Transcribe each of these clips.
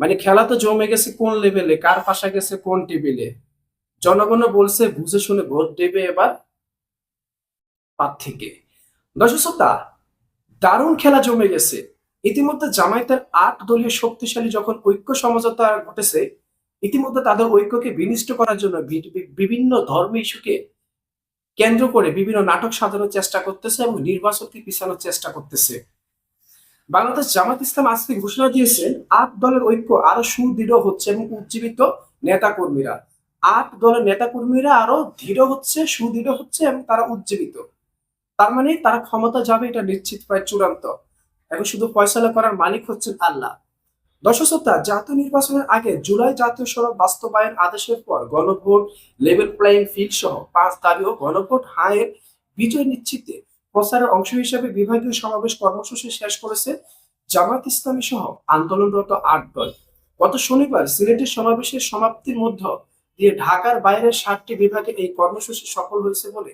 মানে খেলা তো জমে গেছে কোন লেভেলে কার পাশা গেছে কোন টেবিলে জনগণ বলছে, বুঝে শুনে ভোট দেবে এবার প্রার্থীকে দর্শক শ্রোতা, দারুণ খেলা জমে গেছে। ইতিমধ্যে জামায়াতের আট দলীয় শক্তিশালী যখন ঐক্য সমঝোতা ঘটেছে, ইতিমধ্যে তাদের ঐক্যকে বিনিষ্ট করার জন্য বিভিন্ন ধর্ম ইস্যুকে কেন্দ্র করে বিভিন্ন নাটক সাজানোর চেষ্টা করতেছে এবং নির্বাচনকে পিছানোর চেষ্টা করতেছে। বাংলাদেশ জামাত ইসলাম আজকে ঘোষণা দিয়েছেন আট দলের ঐক্য আরও সুদৃঢ় হচ্ছে এবং উজ্জীবিত নেতা কর্মীরা আট দলের নেতা কর্মীরা আরও দৃঢ় হচ্ছে সুদৃঢ় হচ্ছে এবং তারা উজ্জীবিত। তার মানে তারা ক্ষমতা যাবে এটা নিশ্চিত প্রায় চূড়ান্ত। এখন শুধু ফয়সলা করার মালিক হচ্ছেন আল্লাহ। দর্শক শ্রোতা, জাতীয় নির্বাচনের আগে জুলাই জাতীয় সড়ক বাস্তবায়ন আদেশের পর গণভোট লেভেল প্লেইং ফিল্ড সহ পাঁচ দাবি ও গণভোট হায়ের বিজয় নিশ্চিতে প্রচারের অংশ হিসেবে বিভাগীয় সমাবেশ কর্মসূচি শেষ করেছে জামাত ইসলামী সহ আন্দোলনরত আট দল। গত শনিবার সিলেটের সমাবেশের সমাপ্তির মধ্য দিয়ে ঢাকার বাইরের সাতটি বিভাগে এই কর্মসূচি সফল হয়েছে বলে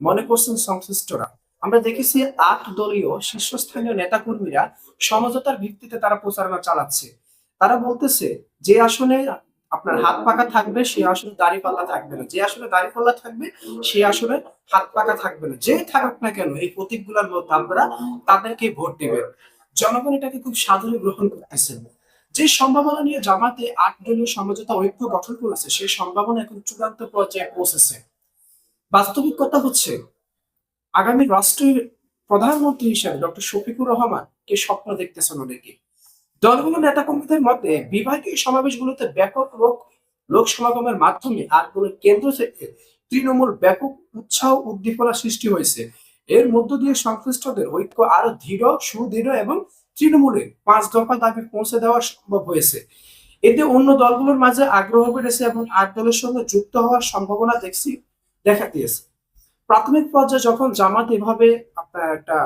মনে করছেন সংশ্লিষ্টরা। আমরা দেখেছি আট দলীয় শীর্ষস্থানীয় নেতাকর্মীরা সমঝোতার ভিত্তিতে তারা প্রচারণা চালাচ্ছে। তারা বলতেছে, যে আসনে আপনার হাত পাকা থাকবে, সে আসলে দাড়ি পাল্লা থাকবে না। যে আসলে দাড়ি পাল্লা থাকবে, সে আসলে হাত পাকা থাকবে না। যে থাকুক না কেন, এই প্রতীকগুলোর মধ্যে আপনারা তাদেরকে ভোট দেবেন। জনগণ এটাকে খুব সাদরে গ্রহণ করতেছেন যে সম্ভাবনা নিয়ে জামাতে আট দলীয় সমঝোতা ঐক্য গঠন করেছে, সেই সম্ভাবনা এখন চূড়ান্ত পর্যায়ে পৌঁছেছে। বাস্তবিক কথা হচ্ছে, আগামী রাষ্ট্রের প্রধানমন্ত্রী হিসেবে ডক্টর শফিকুর রহমান কে স্বপ্ন দেখতেছেন অনেকে। দলগুলো নেতাকর্মীদের মধ্যে বিভাগীয় সমাবেশগুলোতে ব্যাপক লোক লোক সমাগমের মাধ্যমে আর কোন কেন্দ্র থেকে তৃণমূল ব্যাপক উৎসাহ উদ্দীপনা সৃষ্টি হয়েছে। এর মধ্য দিয়ে সংশ্লিষ্টদের ঐক্য আরও দৃঢ়, সুদৃঢ় এবং তৃণমূলে পাঁচ দফা দাবি পৌঁছে দেওয়া সম্ভব হয়েছে। এতে অন্য দলগুলোর মাঝে আগ্রহ বেড়েছে এবং আট দলের সঙ্গে যুক্ত হওয়ার সম্ভাবনা দেখছি, দেখা দিয়েছে। প্রাথমিক পর্যায়ে যখন জামাত এভাবে আপনার একটা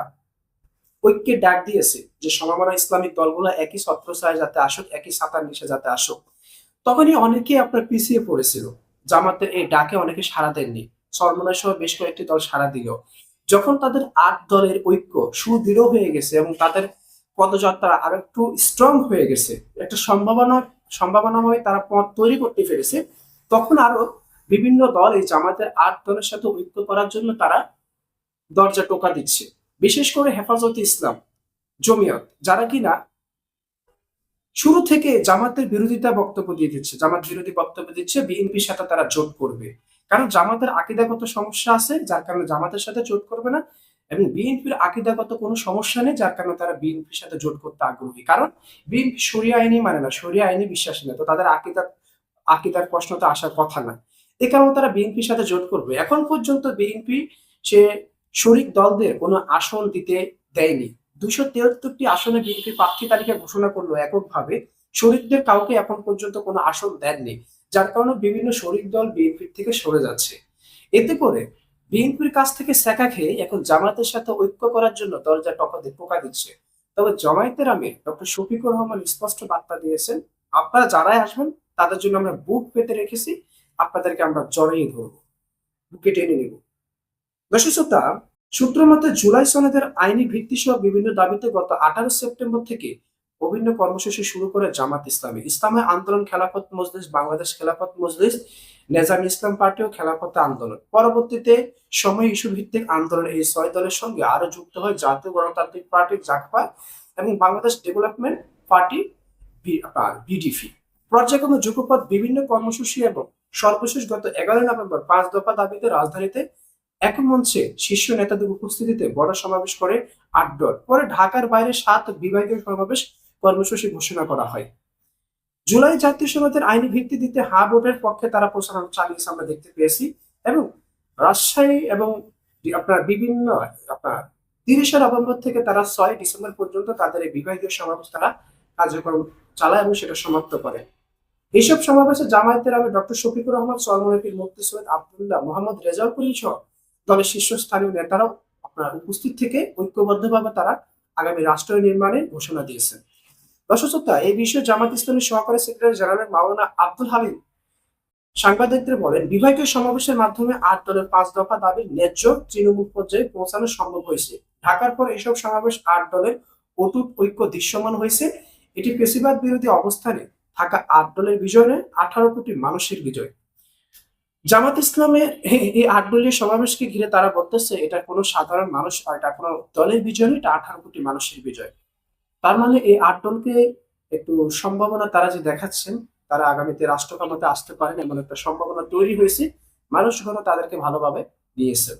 ঐক্যের ডাক দিয়েছে যে সমমনা ইসলামিক দলগুলো একই ছত্রছায় যাতে আসুক, একই সাঁতার নিচে যাতে আসুক। তখনই অনেকেই আপনার পিছিয়ে পড়েছিল। জামাতের এই ডাকে অনেকে সাড়া দেননি। সরমনা সহ বেশ কয়েকটি দল সাড়া দিল। যখন তাদের আট দলের ঐক্য সুদৃঢ় হয়ে গেছে এবং তাদের পদযাত্রা আরও একটু স্ট্রং হয়ে গেছে, একটা সম্ভাবনা, সম্ভাবনাময় তারা পথ তৈরি করতে পেরেছে, তখন আরও বিভিন্ন দল এই জামাতের আট দলের সাথে ঐক্য করার জন্য তারা দরজা টোকা দিচ্ছে। বিশেষ করে হেফাজতে ইসলাম, জমিয়ত, যারা কিনা শুরু থেকে জামাতের বিরোধিতা বক্তব্য দিয়ে দিচ্ছে, জামাত বিরোধী বক্তব্য দিচ্ছে, বিএনপির সাথে তারা জোট করবে। কারণ জামাতের আকিদাগত সমস্যা আছে, যার কারণে জামাতের সাথে জোট করবে না, এবং বিএনপির আকিদাগত কোনো সমস্যা নেই, যার কারণে তারা বিএনপির সাথে জোট করতে আগ্রহী। কারণ বিএনপি সরিয়া আইনি মানে না সরিয়া আইনি বিশ্বাসী না তো তাদের আকিদার আকিদার প্রশ্ন তো আসার কথা না। এ কারণে তারা বিএনপির সাথে জোট করবে। এখন পর্যন্ত বিএনপি সে শরিক দলদের কোনো আসন দিতে দেয়নি। দুইশো তেহাত্তরটি আসনে বিএনপি প্রার্থী তালিকা ঘোষণা করল এককভাবে। শরিকদের কাউকে এখন পর্যন্ত কোনো আসন দেননি, যার কারণে বিভিন্ন শরিক দল বিএনপির থেকে সরে যাচ্ছে। এতে করে বিএনপির কাছ থেকে শেখা খেয়ে এখন জামায়াতের সাথে ঐক্য করার জন্য দরজা টকাতে পোকা দিচ্ছে। তবে জমায়েতের আমি ডক্টর শফিকুর রহমান স্পষ্ট বার্তা দিয়েছেন, আপনারা যারাই আসবেন, তাদের জন্য আমরা বুক পেতে রেখেছি, আপনাদেরকে আমরা জড়িয়ে ধরবো। বুকে টেনে নেব। শ্রোতা সূত্র মতে জুলাই সনদের আইনি ভিত্তি সহ বিভিন্ন দাবিতে গত আঠারো সেপ্টেম্বর থেকে অভিন্ন কর্মসূচি শুরু করে জামাত ইসলামী। ইসলামী আন্দোলন খেলাফত মজলিস, বাংলাদেশ খেলাফত মজলিস, নেজাম ইসলাম পার্টি ও খেলাফত আন্দোলন। পরবর্তীতে সময় ইস্যু ভিত্তিক আন্দোলন এই ছয় দলের সঙ্গে আরও যুক্ত হয় জাতীয় গণতান্ত্রিক পার্টি জাকপা এবং বাংলাদেশ ডেভেলপমেন্ট পার্টি বিডিপি। পর্যায়ক্রমে যুগপথ বিভিন্ন কর্মসূচি এবং সর্বশেষ গত এগারো নভেম্বর পাঁচ দফা দাবিতে রাজধানীতে এক মঞ্চে শীর্ষ নেতাদের উপস্থিতিতে বড় সমাবেশ করে আট পরে ঢাকার বাইরে সাত বিভাগীয় সমাবেশ কর্মসূচি ঘোষণা করা হয়। জুলাই জাতীয় সনদের আইনি ভিত্তি দিতে হা ভোটের পক্ষে তারা প্রচারণ চালিয়েছে আমরা দেখতে পেয়েছি। এবং রাজশাহী এবং আপনার বিভিন্ন, আপনার তিরিশে নভেম্বর থেকে তারা ছয় ডিসেম্বর পর্যন্ত তাদের এই বিভাগীয় সমাবেশ তারা কার্যক্রম চালায় এবং সেটা সমাপ্ত করে। এইসব সমাবেশে জামায়াতের আমি ডক্টর শফিকুর রহমান সলমনকির মুফতি সৈয়দ আবদুল্লাহ, মোহাম্মদ রেজাউল সহ দলের শীর্ষস্থানীয় নেতারাও আপনার উপস্থিত থেকে ঐক্যবদ্ধভাবে তারা আগামী রাষ্ট্র নির্মাণে ঘোষণা দিয়েছেন। দর্শক শ্রোতা, এই বিষয়ে জামাত ইসলামী সহকারী সেক্রেটারি জেনারেল মাওলানা আব্দুল হালিম সাংবাদিকদের বলেন বিভাগীয় সমাবেশের মাধ্যমে আট দলের পাঁচ দফা দাবির ন্যায্য তৃণমূল পর্যায়ে পৌঁছানো সম্ভব হয়েছে। ঢাকার পর এসব সমাবেশ আট দলের অটুট ঐক্য দৃশ্যমান হয়েছে। এটি পেশিবাদ বিরোধী অবস্থানে থাকা আট দলের বিজয় নয় আঠারো কোটি মানুষের বিজয়। জামাত ইসলামের এই আট দলীয় সমাবেশকে ঘিরে তারা বলতেছে, এটা কোনো সাধারণ মানুষ, আর এটা কোনো দলের বিজয় নয়, এটা আঠারো কোটি মানুষের বিজয়। তার মানে এই আট দলকে একটু সম্ভাবনা তারা যে দেখাচ্ছেন, তারা আগামীতে রাষ্ট্র ক্ষমতা আসতে পারেন এমন একটা সম্ভাবনা তৈরি হয়েছে। মানুষগুলো তাদেরকে ভালোভাবে নিয়েছে।